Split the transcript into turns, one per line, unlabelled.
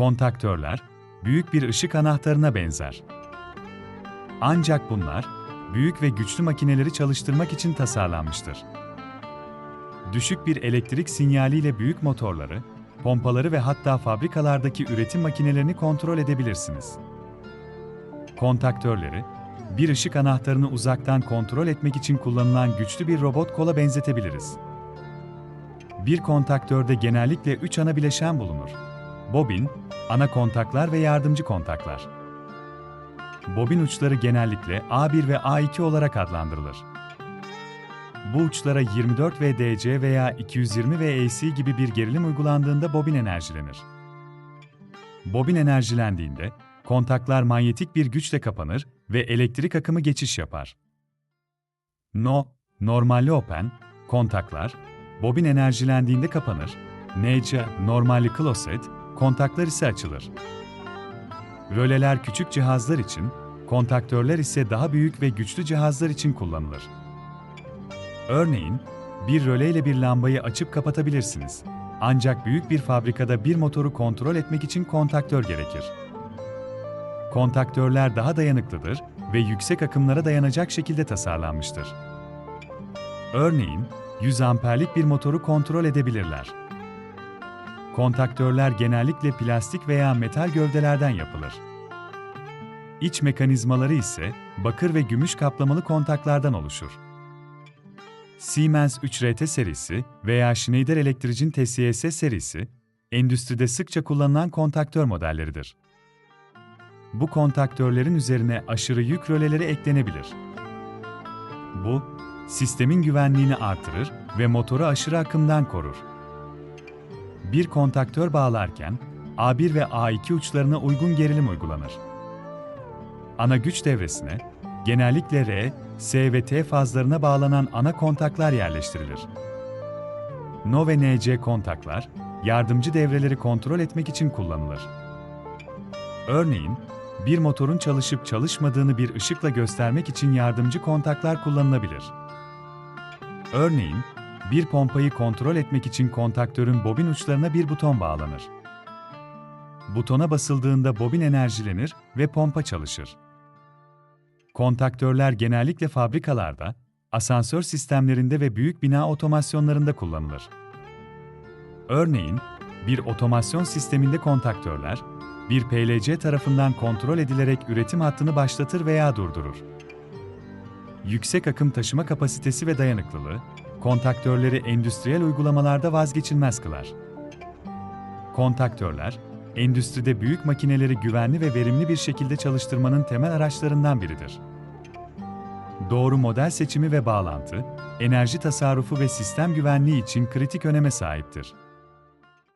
Kontaktörler, büyük bir ışık anahtarına benzer. Ancak bunlar, büyük ve güçlü makineleri çalıştırmak için tasarlanmıştır. Düşük bir elektrik sinyaliyle büyük motorları, pompaları ve hatta fabrikalardaki üretim makinelerini kontrol edebilirsiniz. Kontaktörleri, bir ışık anahtarını uzaktan kontrol etmek için kullanılan güçlü bir robot kola benzetebiliriz. Bir kontaktörde genellikle 3 ana bileşen bulunur. Bobin, ana kontaklar ve yardımcı kontaklar. Bobin uçları genellikle A1 ve A2 olarak adlandırılır. Bu uçlara 24 VDC veya 220 VAC gibi bir gerilim uygulandığında bobin enerjilenir. Bobin enerjilendiğinde, kontaklar manyetik bir güçle kapanır ve elektrik akımı geçiş yapar. No, normalli open, kontaklar, bobin enerjilendiğinde kapanır. NC, normalli closet, kontaklar ise açılır. Röleler küçük cihazlar için, kontaktörler ise daha büyük ve güçlü cihazlar için kullanılır. Örneğin, bir röleyle bir lambayı açıp kapatabilirsiniz. Ancak büyük bir fabrikada bir motoru kontrol etmek için kontaktör gerekir. Kontaktörler daha dayanıklıdır ve yüksek akımlara dayanacak şekilde tasarlanmıştır. Örneğin, 100 amperlik bir motoru kontrol edebilirler. Kontaktörler genellikle plastik veya metal gövdelerden yapılır. İç mekanizmaları ise bakır ve gümüş kaplamalı kontaklardan oluşur. Siemens 3RT serisi veya Schneider Electric'in TCS serisi, endüstride sıkça kullanılan kontaktör modelleridir. Bu kontaktörlerin üzerine aşırı yük röleleri eklenebilir. Bu, sistemin güvenliğini artırır ve motoru aşırı akımdan korur. Bir kontaktör bağlarken A1 ve A2 uçlarına uygun gerilim uygulanır. Ana güç devresine genellikle R, S ve T fazlarına bağlanan ana kontaklar yerleştirilir. No ve NC kontaklar, yardımcı devreleri kontrol etmek için kullanılır. Örneğin, bir motorun çalışıp çalışmadığını bir ışıkla göstermek için yardımcı kontaklar kullanılabilir. Örneğin, bir pompayı kontrol etmek için kontaktörün bobin uçlarına bir buton bağlanır. Butona basıldığında bobin enerjilenir ve pompa çalışır. Kontaktörler genellikle fabrikalarda, asansör sistemlerinde ve büyük bina otomasyonlarında kullanılır. Örneğin, bir otomasyon sisteminde kontaktörler, bir PLC tarafından kontrol edilerek üretim hattını başlatır veya durdurur. Yüksek akım taşıma kapasitesi ve dayanıklılığı, kontaktörleri endüstriyel uygulamalarda vazgeçilmez kılar. Kontaktörler, endüstride büyük makineleri güvenli ve verimli bir şekilde çalıştırmanın temel araçlarından biridir. Doğru model seçimi ve bağlantı, enerji tasarrufu ve sistem güvenliği için kritik öneme sahiptir.